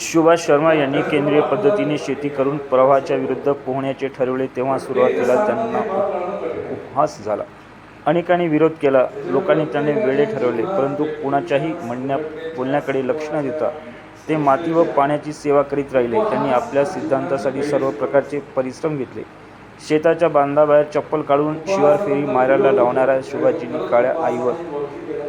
सुभाष शर्मा यांनी केंद्रीय पद्धतीने शेती करून प्रवाहाच्या विरुद्ध पोहण्याचे ठरवले तेव्हा सुरुवातीला त्यांना उपहास झाला. अनेकांनी विरोध केला. लोकांनी त्याने वेळे ठरवले परंतु कुणाच्याही म्हणण्या बोलण्याकडे लक्ष न देता ते माती व पाण्याची सेवा करीत राहिले. त्यांनी आपल्या सिद्धांतासाठी सर्व प्रकारचे परिश्रम घेतले. शेताच्या बांधाबाहेर चप्पल काढून शिवार फेरी मारायला लावणाऱ्या शिवाजींनी काळ्या आईवर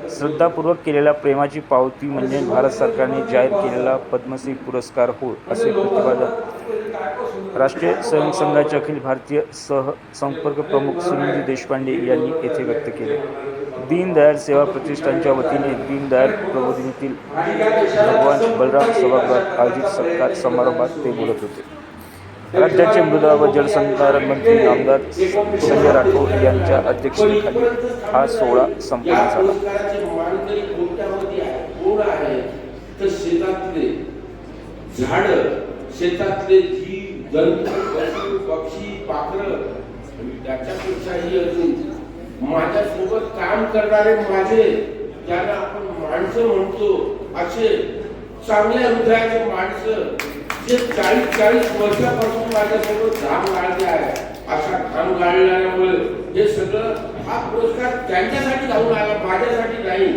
श्रद्धापूर्वक केलेल्या प्रेमाची पावती म्हणजे भारत सरकारने जाहीर केलेला पद्मश्री पुरस्कार हो असे प्रतिपादन. राष्ट्रीय स्वयंसंघाचे अखिल भारतीय सह संपर्क प्रमुख सुनिधी देशपांडे यांनी येथे व्यक्त केले. दीनदयाळ सेवा प्रतिष्ठानच्या वतीने दीनदयाळ प्रबोधिनीतील भगवान बलराम सभागृहात आयोजित सत्कार समारंभात ते बोलत होते. राज्याचे मृदा व जलसंधारण मंत्री आमदार संजय राठोड यांच्या अध्यक्षतेखाली हा सोहळा संपन्न झाला. शेतातले झाड शेतातले जीव जंतू पशु पक्षी पाखर त्याच्यापेक्षाही अजून माझ्यासोबत काम करणारे माझे ज्यांना आपण माणसं म्हणतो असे चांगल्या हृदयाचे माणसं जे चाळीस चाळीस वर्षापासून माझ्यासोबत घाम गाळले आहे. अशा घाम गाळल्यामुळे हे सगळं हा पुरस्कार त्यांच्यासाठी जाऊन आला माझ्यासाठी नाही.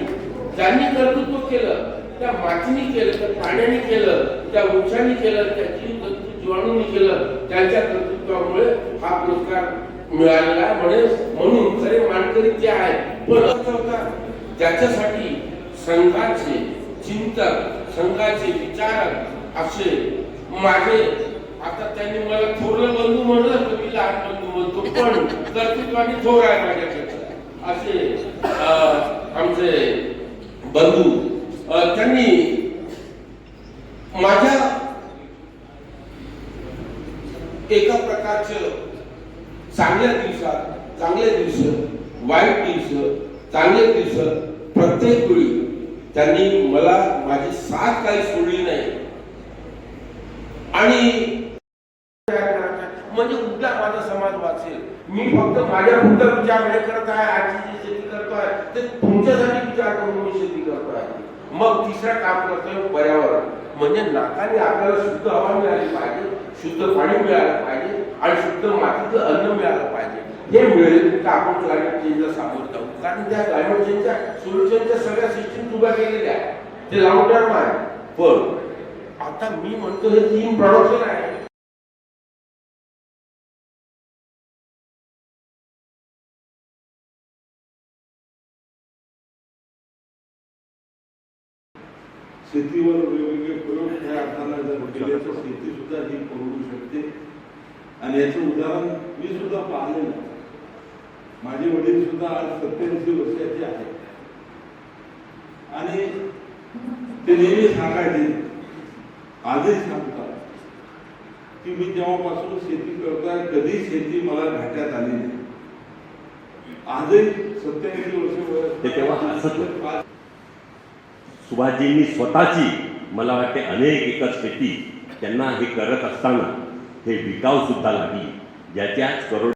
त्यांनी कर्तृत्व केलं त्या मातीने केलं त्या पाण्याने केलं त्या वृक्षांनी केलं त्या जीव जीवाणूने केलं त्यांच्या कर्तृत्वामुळे हा पुरस्कार मिळालेला आहे. म्हणे म्हणून खरे मानकरी ते आहे पण असं होता त्याच्यासाठी संघाचे चिंतक संघाचे विचारक असे माझे आता त्यांनी मला थोरलं बंधू म्हणलं तर मी लहान बंधू म्हणतो. पण कर्तृत्वाने थोर आहे माझ्यापेक्षा असे आमचे बंधू त्यांनी माझ्या एका प्रकारचं चांगल्या दिवसात चांगले दिवस वाईट दिवस चांगले दिवस प्रत्येक वेळी त्यांनी मला माझी साथ काही सोडली नाही. आणि म्हणजे उद्या माझा समाज वाचेल. मी फक्त माझ्या पुढचा विचार नाही करत आहे आजची जी शेती आहे ते तुमच्यासाठी विचार करून मी शेती करतो आहे मग तिसरं काम करतोय पर्यावरण. म्हणजे नाकाने आपल्याला शुद्ध हवा मिळाली पाहिजे शुद्ध पाणी मिळालं पाहिजे आणि शुद्ध मातीचं अन्न मिळालं पाहिजे. हे मिळेल तर आपण क्लायमेट चेंजला सामोरं जाऊ. कारण त्या क्लायमेट चेंजच्या सोल्युशनच्या सगळ्या सिस्टीम उभ्या केलेल्या आहेत. ते लॉंग टर्म आहे. पण आता मी म्हणतो हे तीन प्रोडक्शन आहे शेतीवर वेगवेगळे प्रयोग त्या अर्थानं जर केले शेती सुद्धा ही परवडू शकते. आणि याचं उदाहरण मी सुद्धा पाहिलेलं माझे वडील सुद्धा आज सत्याऐंशी वर्षाचे आहेत. आणि ते नेहमी सांगायचे आजही सांगतात की मी जेव्हापासून शेती करतोय कधी शेती मला घाट्यात आली नाही. आजही सत्याऐंशी वर्ष. वय सुभाषजींनी स्वतःची मला वाटते अनेक एकर शेती त्यांना हे करत असताना हे विकाव सुद्धा लागली. ज्याच्या करोड